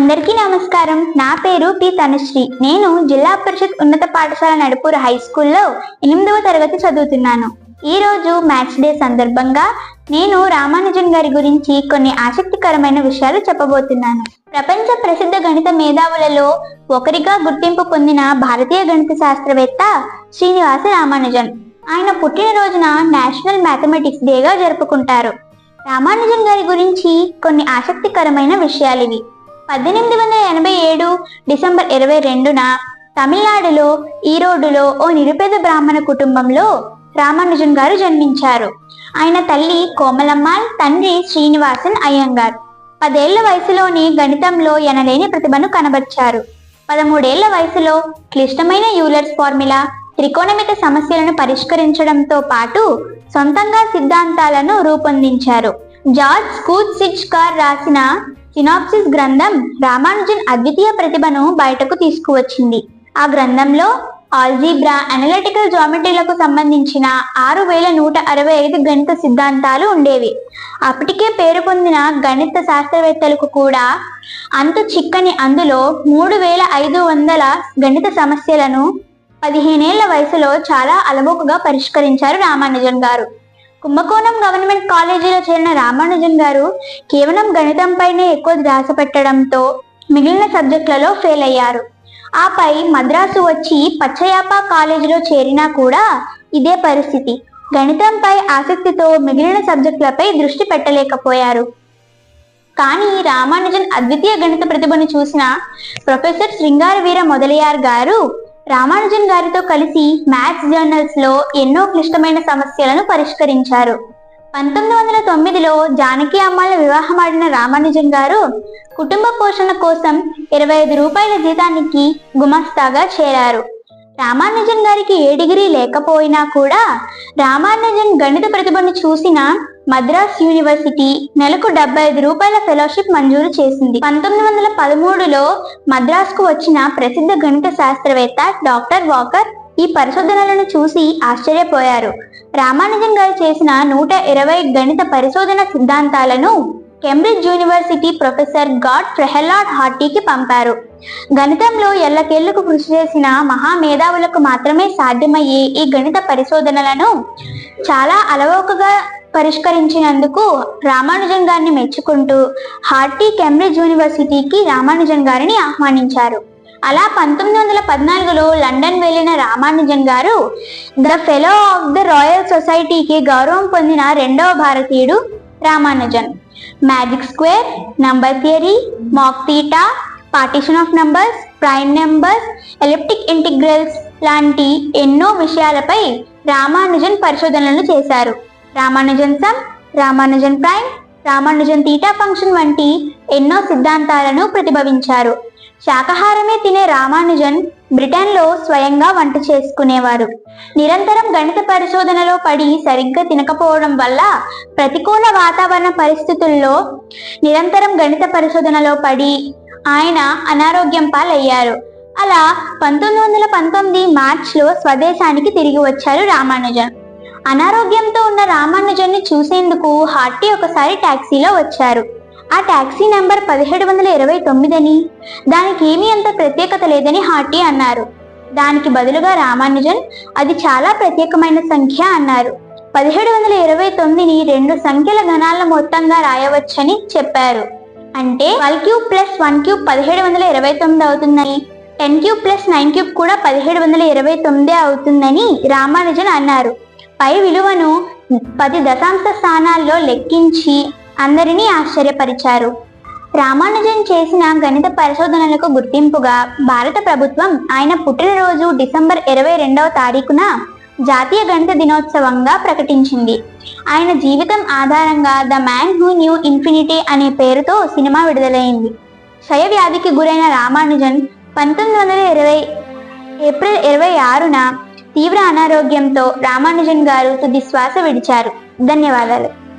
అందరికీ నమస్కారం. నా పేరు పి తనుశ్రీ. నేను జిల్లా పరిషత్ ఉన్నత పాఠశాల నడుపూరు హై స్కూల్లో ఎనిమిదవ తరగతి చదువుతున్నాను. ఈ రోజు మ్యాథ్స్ డే సందర్భంగా నేను రామానుజన్ గారి గురించి కొన్ని ఆసక్తికరమైన విషయాలు చెప్పబోతున్నాను. ప్రపంచ ప్రసిద్ధ గణిత మేధావులలో ఒకరిగా గుర్తింపు పొందిన భారతీయ గణిత శాస్త్రవేత్త శ్రీనివాస రామానుజన్. ఆయన పుట్టినరోజున నేషనల్ మ్యాథమెటిక్స్ డేగా జరుపుకుంటారు. రామానుజన్ గారి గురించి కొన్ని ఆసక్తికరమైన విషయాలు ఇవి. పద్దెనిమిది వందల ఎనభై ఏడు డిసెంబర్ ఇరవై రెండున తమిళనాడులో ఈరోడులో ఓ నిరుపేద బ్రాహ్మణ కుటుంబంలో రామానుజన్ గారు జన్మించారు. ఆయన తల్లి కోమలమ్మాల్ తండ్రి శ్రీనివాసన్ అయ్యంగార్. పదేళ్ళ వయసులోనే గణితంలో ఎనలేని ప్రతిభను కనబర్చారు. పదమూడేళ్ళ వయసులో క్లిష్టమైన యూలర్స్ ఫార్ములా త్రికోణమిత సమస్యలను పరిష్కరించడంతో పాటు సొంతంగా సిద్ధాంతాలను రూపొందించారు. జార్జ్ స్కూత్ సిచ్ కార్ రాసిన సినాప్సిస్ గ్రంథం రామానుజన్ అద్వితీయ ప్రతిభను బయటకు తీసుకువచ్చింది. ఆ గ్రంథంలో ఆల్జీబ్రా అనలిటికల్ జామెట్రీలకు సంబంధించిన ఆరు వేల నూట అరవై ఐదు గణిత సిద్ధాంతాలు ఉండేవి. అప్పటికే పేరు పొందిన గణిత శాస్త్రవేత్తలకు కూడా అంత చిక్కని అందులో మూడు వేల ఐదు వందల గణిత సమస్యలను పదిహేనేళ్ళ వయసులో చాలా అలవోకగా పరిష్కరించారు రామానుజన్ గారు. కుంభకోణం గవర్నమెంట్ కాలేజీలో చేరిన రామానుజన్ గారు కేవలం గణితంపైనే ఎక్కువ ధ్యాస పెట్టడంతో మిగిలిన సబ్జెక్టులలో ఫెయిల్ అయ్యారు. ఆపై మద్రాసు వచ్చి పచ్చయాప కాలేజీలో చేరినా కూడా ఇదే పరిస్థితి. గణితంపై ఆసక్తితో మిగిలిన సబ్జెక్టులపై దృష్టి పెట్టలేకపోయారు. కానీ రామానుజన్ అద్వితీయ గణిత ప్రతిభను చూసిన ప్రొఫెసర్ శృంగారవీర మొదలయ్యార్ గారు రామానుజన్ గారితో కలిసి మ్యాథ్స్ జర్నల్స్లో ఎన్నో క్లిష్టమైన సమస్యలను పరిష్కరించారు. పంతొమ్మిది వందల తొమ్మిదిలో జానకి అమ్మాల వివాహమాడిన రామానుజన్ గారు కుటుంబ పోషణ కోసం ఇరవై ఐదు రూపాయల జీతానికి గుమస్తాగా చేరారు. రామానుజన్ గారికి ఏ డిగ్రీ లేకపోయినా కూడా రామానుజన్ గణిత ప్రతిభను చూసిన మద్రాస్ యూనివర్సిటీ నెలకు డెబ్బై ఐదు రూపాయల ఫెలోషిప్ మంజూరు చేసింది. పంతొమ్మిది వందల పదమూడులో మద్రాసుకు వచ్చిన ప్రసిద్ధ గణిత శాస్త్రవేత్త డాక్టర్ వాకర్ ఈ పరిశోధనలను చూసి ఆశ్చర్యపోయారు. రామానుజన్ గారు చేసిన నూట ఇరవై గణిత పరిశోధన సిద్ధాంతాలను Cambridge university professor Godfrey Harold హార్టీకి పంపారు. గణితంలో ఎల్లకేళ్ళకు కృషి చేసిన మహామేధావులకు మాత్రమే సాధ్యమయ్యే ఈ గణిత పరిశోధనలను చాలా అలవోకగా పరిష్కరించినందుకు రామానుజన్ గారిని మెచ్చుకుంటూ హార్టీ కేంబ్రిడ్జ్ యూనివర్సిటీకి రామానుజన్ గారిని ఆహ్వానించారు. అలా పంతొమ్మిది వందల పద్నాలుగులో లండన్ వెళ్ళిన Ramanujan garu the fellow of the royal సొసైటీకి గౌరవం పొందిన రెండవ భారతీయుడు Ramanujan magic square number theory mock theta partition of numbers prime numbers elliptic integrals లాంటి ఎన్నో విషయాలపై రామానుజన్ పరిశోధనలు చేశారు. Ramanujan sum Ramanujan prime Ramanujan theta function వంటి ఎన్నో సిద్ధాంతాలను ప్రతిభవించారు. శాకాహారమే తినే రామానుజన్ బ్రిటన్లో స్వయంగా వంట చేసుకునేవారు. నిరంతరం గణిత పరిశోధనలో పడి సరిగ్గా తినకపోవడం వల్ల ప్రతికూల వాతావరణ పరిస్థితుల్లో నిరంతరం గణిత పరిశోధనలో పడి ఆయన అనారోగ్యం పాలయ్యారు. అలా పంతొమ్మిది వందల పంతొమ్మిది మార్చ్లో స్వదేశానికి తిరిగి వచ్చారు రామానుజన్. అనారోగ్యంతో ఉన్న రామానుజన్ని చూసేందుకు హార్టీ ఒకసారి ట్యాక్సీలో వచ్చారు. ఆ టాక్సీ నంబర్ పదిహేడు వందల ఇరవై తొమ్మిదని దానికి ఏమీ అంత ప్రత్యేకత లేదని హార్టీ అన్నారు. దానికి బదులుగా రామానుజన్ అది చాలా ప్రత్యేకమైన సంఖ్య అన్నారు. పదిహేడు వందల ఇరవై తొమ్మిదిని రెండు సంఖ్యల గణాల మొత్తంగా రాయవచ్చని చెప్పారు. అంటే twelve cube plus one cube పదిహేడు వందల ఇరవై తొమ్మిది అవుతుందని ten cube plus nine cube కూడా పదిహేడు వందల ఇరవై తొమ్మిది అవుతుందని రామానుజన్ అన్నారు. పై విలువను పది దశాంశ స్థానాల్లో లెక్కించి అందరినీ ఆశ్చర్యపరిచారు. రామానుజన్ చేసిన గణిత పరిశోధనలకు గుర్తింపుగా భారత ప్రభుత్వం ఆయన పుట్టినరోజు డిసెంబర్ ఇరవై రెండవ తారీఖున జాతీయ గణిత దినోత్సవంగా ప్రకటించింది. ఆయన జీవితం ఆధారంగా the man who knew infinity అనే పేరుతో సినిమా విడుదలైంది. క్షయ వ్యాధికి గురైన రామానుజన్ పంతొమ్మిది వందల ఇరవై ఏప్రిల్ ఇరవై ఆరున తీవ్ర అనారోగ్యంతో రామానుజన్ గారు తుది శ్వాస విడిచారు. ధన్యవాదాలు.